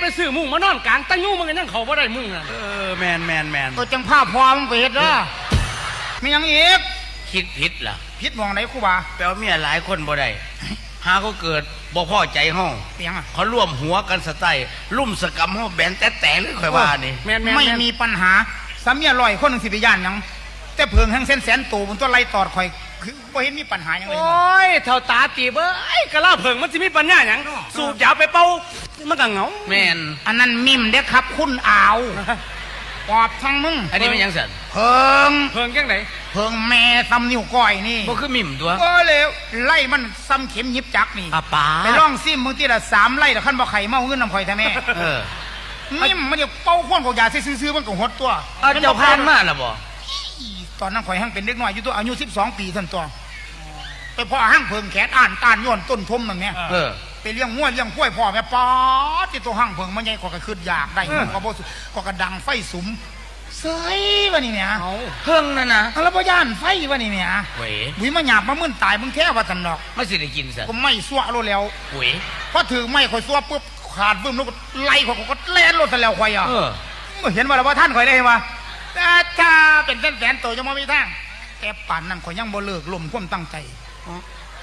ไปซื้อมุ้งมานอนกลางตะยูมันก็ยังเขาบ่ได้มุ้งน่ะเออแมนแมนแมนตัวจังภาพพอมึงไปเฮ็ดเด้อมีหยังอีกคิดผิดล่ะผิดหมองไหนครูบาแปลว่าเมียหลายคนบ่ได้หาเขาเกิดบ่พอใจห้องเปียงอะเขาร่วมหัวกันสไตล์ลุ่มสกรรมห้องแบนแต่แต่เลยค่อยว่านี่แม่นแม่นไม่แม่นมีปัญหาสามีอร่อยคนหนึงสิไปย่านหยังแต่เพิงแห่งเส้นแสนโตบนตัวไล่ตอดข่อย คือบ่เห็นมีปัญหาหยังเลยโอ้ยเท่าตาตีเบ้ยกะลาเพิงมันสิมีปัญญาหยังสูบยาไปเป่ามันก็เหงาแมนอันนั้นมิมเด้อครับ คุณอาวปอบทั้งมึงอันนี้มันหยังสันเพิง เพิงจังไหนเพิงแม่ซ้ำนิ้วก้อยนี่บ่คือมิ่มตัวก็เลยไล่มันซ้ำเข็มหยิบจักนี่อาป้าไปล่องซิมมึงที่ละสามไล่ละขั้นบ่ไข่เมาเงินนำข่อยแท้แม่เออมิมมันจะเป้าควนของยาซื้อๆมันก็หดตัว เอาเจ้าพานมาล่ะบ่ ตอนนั้นข่อยหั่งเป็นเด็กน้อยอยู่ตัวอายุ12ปีท่านตัวไปพ่อหั่งเพิงแขนอ่านตานย้อนต้นทมนั่นแม่เออไปเลี้ยงงัวเลี้ยงกล้วยพ่อแม่ป๊อดที่ตัวหั่งเพิงมันใหญ่กว่าก็คืออยากได้เออมันก็บ่สุก็กระดังไฟสุมเสยว่านี่แม่เอาเพิ่งนั่นนะแล้วบ่ย่านไฟว่านี่แม่เว้ยบุยมาหยาบมามื่นตายมึงแท้ว่าซั่นดอก ไม่สิได้กินซะก็ไม่ซัวโลดแล้วเว้ยพอถือไม่ข่อยซัวปุ๊บขาดบึ้มแล้วก็ไล่ข่อยก็แล่นรถซะแล้วข่อยอะเออเห็นว่าแล้วว่าท่านข่อยได้เห็นว่า แต่ถ้าเป็นแสนๆตัวยังบ่มีทาง แต่ป่านนั้นข่อยยังบ่เลิกลมความตั้งใจ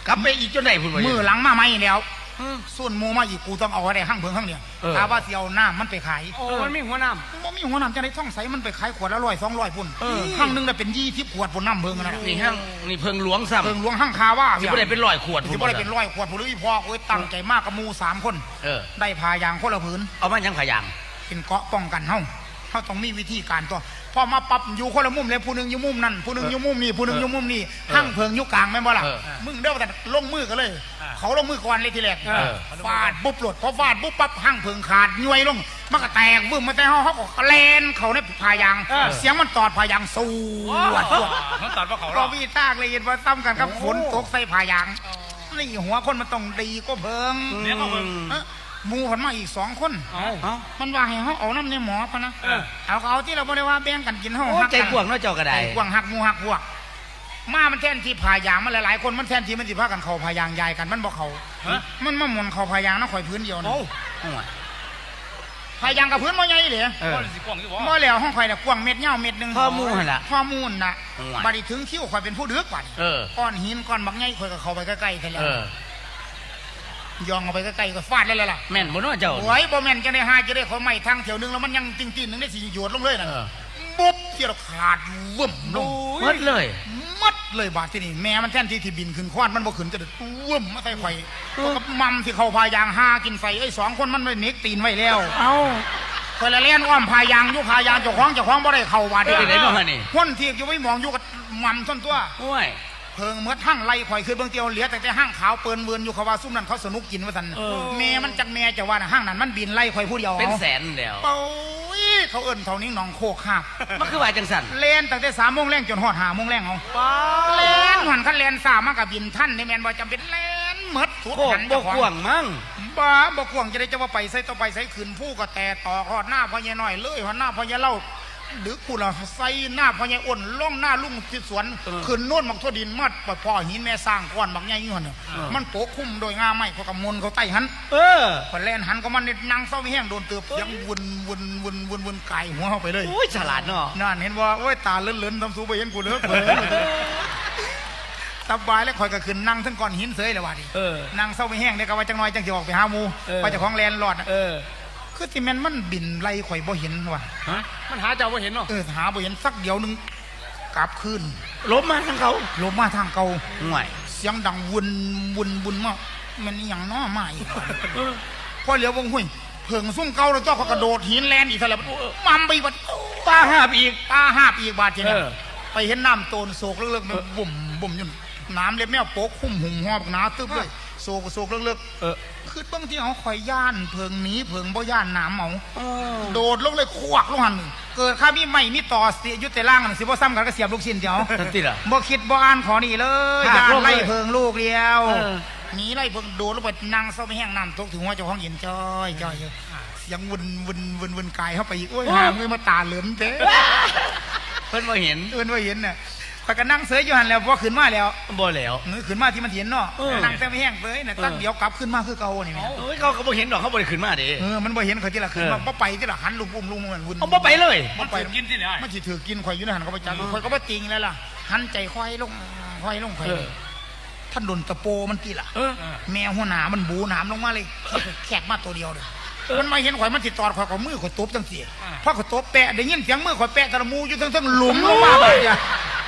กลับไปอีกจนได้พุ่นว่ามือหลังมาไม่แล้วเออส่วนหมูมาอีกกูต้องเอาไว้ได้ห้างเพิงห้างเดียวเออถ้าว่าสิเอาน้ำมันไปขายโอ้มันมีหัวน้บ่มีหัวน้ำจะได้ท่องใสมันไปขายขวดละร้อยสองร้อยพุ่นเออห้างหนึงได้เป็นยี่ทิพขวดพุ่นน้ำเพิงนะนี่ห้างนี่เพิ่งหลวงซ้ำเพิงหลวงห้างคาว่าสิบ่ได้เป็นร้อยขวดสิบ่ได้เป็นร้อยขวดพุ่นหรืออีพ่อโอ้ยตั้งใจมากกับหมูสามคนเออได้พายางคนละผืนเอามายังขายางเป็นเกราะป้องกันเฮาเฮาต้องมีวิธีการตัว พอมาปรับอยู่คนละมุมเลยผู้หนึงอยู่มุมนั่นผู้หนึงอยู่มุมนี่ผู้หนึงอยู่มุมนี่ห้างเพิงอยู่กลางแม่นบ่ล่ะเออมึงเด้อแต่ลงมือกันเลย เขาลงมือก่อนเลยทีแรกเออฟาดปุ๊บหลดพอฟาดปุ๊บปั๊บห้างเพิงขาดย้วยลงมันก็แตกบึ้มมาแต่เฮาเฮาก็แลนเขาในพายางเสียงมันตอดพายางสู้วัดตัวเขาตัดว่าเขาก็มีตากเลยเห็นว่าซ้ำกันกับฝนตกใส่พายางนี่หัวคนมันต้องดีก็เพิงเดี๋ยวก็เพิง เอ้อหมูผันมาอีกสองคนเอาเอ้ามันว่าให้เขาเอาน้ำในหมอพะนะเออ เอาก็เอาที่เราบ่ได้ว่าแบ่งกันกินเฮาโอ้หักใจกว้างเนาะเจ้าก็ได้ใจกว้างหักหมูหักพวกมามันแทนที่พายางมันหลายๆคนมันแทนที่มันสิพากันเข้าพายางยายกันมันบ่เข้าฮะ มันมาหมุนเข้าพายางนะข่อยพื้นเดียวนะโอ้โอ้ยพายางกับพื้นบ่ใหญ่เด้เออ สิกว้างอยู่บ่บ่แล้วห้องข่อยน่ะกว้างเม็ดยาวเม็ดหนึงข้อมูลหั่นล่ะข้อมูลน่ะโอ้ย บัดนี้ถึงคิวข่อยเป็นผู้ดึกบัดเออ ก้อนหินก้อนบักใหญ่ข่อยก็เข้าไปใกล้ๆกันแล้เอวอ ย่องเอาไปใกล้ๆก็ฟาดเลยล่ะแม่นบ่เนาะเจ้าโอ้ยบ่แม่นจะได้หาจะได้เขาไม่ทางแถวหนึงแล้วมันยังติ่งๆหนึงได้สิหยวดลงเลยน่ะเออปุ๊บเสียเราขาดวึ่มลงหมดเลยมัดเลยบาดที่นี่แม่มันแท่นที่ที่บินขึ้นควานมันบ่ขึ้นจะเด็ดวึ่มมาใส่ไข่ก็กับมัมที่เขาพายางหากินไฟไอ้สองคนมันไปเน็กตีนไว้แล้ว เอ้าคอยละเล่นอ้อมพายางอยู่พายางเจ้าของเจ้าของบ่ได้เข้าบาดเออที่ไหนเนาะนี่คนที่อยู่ไว้มองอยู่กับมัมส้นตัวโอ้ย เพิงเมื่อทั้งไล่ข่อยขึ้นเบื้องเตียวเหลือแต่แต่ห้างขาวเปินเวินอยู่เขาว่าซุ่มนั้นเขาสนุกกินว่าซั่นแม่มันจักแม่จะว่าน่ะห้างนั้นมันบินไล่ข่อยผู้เดียวเป็นแสนแล้วเป้าอีเขาเอิ้นเท่านี้หนองโคกคาบมันคือว่าจังสั่นเล่นตั้งแต่สามโมงแรงจนหอดหาโมงแรงเอาเล่นหันคันเล่นสามมากับบินท่านในแมนบ่จำเป็นเล่นหมดสุดโคกหันบ่เจ้าของกว้างมั้งบ้าบ่กวางจะได้จะว่าไปใส่ต่อไปใส่ขืนผู้ก็แต่ต่อหอดหน้าพ่อใหญ่น้อยเลยหอดหน้าพ่อใหญ่เล่า หรือกูล่ะใส่หน้าพ่อใหญ่อ้นล่องหน้าลุงที่สวนขึ้นโน่นบักทั่วดินมัดปพ่อหินแม่สร้างก้อนบักใหญ่อยู่หั่นน่ะมันโปะคุ้มโดยงาไม้เขากำมลเขาใต้หันเออพอแล่นหันก็มันนี่นั่งเศร้าไม่แห้งโดนเตือบเสียงวนวนวนวนวนไก่หัวเข้าไปเลยโอ้ยฉลาดเนาะนั่นเห็นว่าโอ้ยตาเลื่อนๆทำสูไปเห็นกูเลิกเลยสบายแล้วคอยก็ขึ้นนั่งทั้งก้อนหินเสยเลยว่ะดิเออนั่งเศร้าไม่แห้งเดี๋ยวก็ว่าจังน้อยจังจะออกไปหาหมูเออไปเจากของแลนด์หลอดน่ะเออ คือที่แมันมันบินไล่ข่อยบ่เห็นว่ะฮะมันหาเจ้าบ่เห็นเนาะเออหาบ่เห็นสักเดียวหนึงกลับคืนลบมาทางเขาลมมาทางเก่าห่วยเสียงดังวนวนวนมามันอหย่างน้อมาอีกว่ะพอเหลียววงหุ้ยเพิงซุ่มเก่าแล้วเจ้าเขากระโดดหินแลนอีกซะแล้วมัมไปอีกบัดตาหาบอีกตาหาบอีกบาดเจ็บเออ ไปเห็นน้ำโตนโศกเลิกๆมันบุ่มบุ่มอยู่น้ำเล็บแมวโป๊กคุ้มหุ่มหอบหนาตึ๊บเลย โศกโศกเลิกเออ ๆคือเบางที่เขาคอยย่านเพิงหนีเพิงบ่ย่านน้ำเอาเออโดดลงเลยควักลงหันเกิดข้ามีไม่มีต่อเสียอยุติล่างนั่นสิบ่ซ้ำกันก็เสียบลูกชิ้นเดียวนั่นติล่ะบ่คิดบ่อ่านขอนี่เลยหักย่านลงเลยไล่เพิงลูกเดียวเออ หนีไล่เพิงโดดลงไปนั่งเศร้าไม่แห้งน้ำตกถึงหัวเจ้าของเย็นจ้อยจ้อยเสียงวนวนวนวนกายเข้าไปอีกโอ้ยหามเลยมาตาเหลือมเด้เพิ่นมาเห็น เอิ้นว่าเห็นน่ะ ข่อยก็นั่งเสยอยู่หันแล้วพอขึ้นมาแล้วบ่แล้วเงยขึ้นมาที่มันเห็นเนาะเออ นั่งแต่ไม่แห้งเสยน่ะตั้งเดี๋ยวกลับขึ้นมาคือเก่านี่แม่เอ้ยเขาก็บ่เห็นดอกเขาบ่ได้ขึ้นมาเด้ เออมันบ่เห็นข่อยที่ละขึ้นมาเออ บ่ไปที่ละหันลุมอุ้มลุมมันวุ่น เอาบ่ไปเลยบ่ไปกินที่ไหนมันสิถือกินข่อยอยู่ในหันก็บ่จักข่อยก็บ่จริงแล้วล่ะหันใจค่อยลงค่อยลงข่อยเออ ท่านโดนตะโปมันตีล่ะ เออ แมวหัวหนามันบูหนามลงมาเลยแขกมาตัวเดียวเลยมันมาเห็นข่อยมันติดตอดข่อยกับมือข่อยตบจังสีพอข่อยตบแปะได้ยินเสียงมือข่อยแปะตะละมูอยู่ทั้งๆหลุมลงมาแบบเนี้ย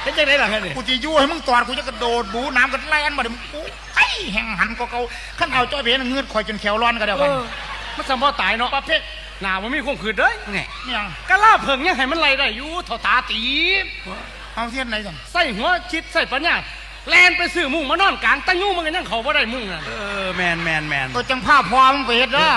เฮ็ดจังได๋ล่ะฮะนี่กูจะยู่ให้มึงตอดกูจะกระโดดบูน้ำกันแล่นมาเดี๋ยวมึงกูไอ้แหงหันก็เกาขั้นเอาจ้อยไปเห็นเงือดข่อยจนแขวร้อนก็เดียวเอกันอมันสมบ่ตายเนาะประเภทหน้ามันมีคงขืดเด้ยไงนี่ยังกะลาเพิ่งยังให้มันไล่ได้อยู่เท่าตาตีบเอาเทียนไหนสั่นใส่หัวชิดใส่ปัญญาแลนไปซื้อมุ้งมานอนกลางตั้งยู่มันก็ยังเขาบ่ได้มุ้งนั่นเออแมนแมนแมนตัวจังภาพพอมึงไปเห็ดเด้อ